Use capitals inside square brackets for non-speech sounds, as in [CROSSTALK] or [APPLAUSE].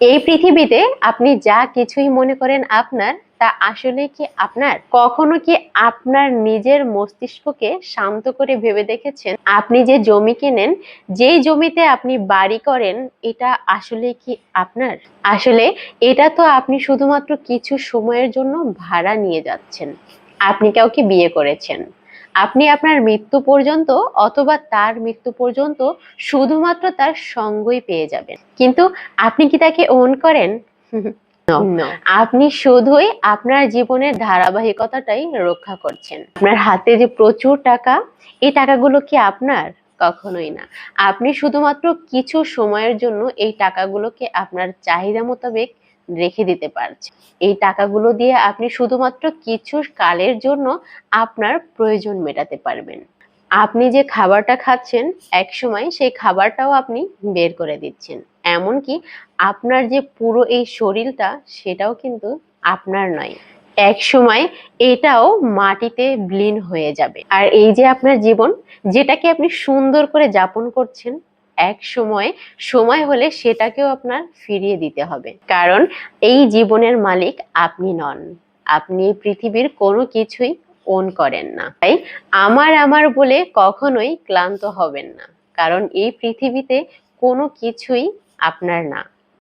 এই পৃথিবীতে আপনি যা কিছুই মনে করেন আপনার, তা আসলে কি আপনার? কখনো কি আপনার নিজের মস্তিষ্ককে শান্ত করে ভেবে দেখেছেন? আপনি যে জমি কেনেন, যেই জমিতে আপনি বাড়ি করেন, এটা আসলে কি আপনার? আসলে এটা তো আপনি শুধুমাত্র কিছু সময়ের জন্য ভাড়া নিয়ে যাচ্ছেন। আপনি কাউকে বিয়ে করেছেন। আপনি আপনার মৃত্যু পর্যন্ত অথবা তার মৃত্যু পর্যন্ত শুধুমাত্র তার সঙ্গই পেয়ে যাবেন। কিন্তু আপনি কি তাকে ওন করেন. [LAUGHS] আপনি শুধুই আপনার জীবনের ধারাবাহিকতাটাই রক্ষা করছেন। আপনার হাতে যে প্রচুর টাকা এই টাকাগুলো কি আপনার? কখনোই না। আপনি শুধুমাত্র কিছু সময়ের জন্য এই টাকাগুলোকে আপনার চাহিদা মোতাবেক রেখে দিতে পারছেন। এই টাকাগুলো দিয়ে আপনি শুধুমাত্র কিছু কালের জন্য আপনার প্রয়োজন মেটাতে পারবেন। আপনি যে খাবারটা খাচ্ছেন এক সময় সেই খাবারটাও আপনি বের করে দিচ্ছেন। এমনকি আপনার যে পুরো এই শরীরটা, সেটাও কিন্তু আপনার নয়। এক সময় এটাও মাটিতে বিলীন হয়ে যাবে। আর এই যে আপনার জীবন, যেটাকে আপনি সুন্দর করে যাপন করছেন, এক সময় সময় হলে সেটাকেও আপনার ফিরিয়ে দিতে হবে। কারণ এই জীবনের মালিক আপনি নন। আপনি পৃথিবীর কোনো কিছুই ওন করেন না। তাই আমার আমার বলে কখনোই ক্লান্ত হবেন না। কারণ এই পৃথিবীতে কোনো কিছুই আপনার না।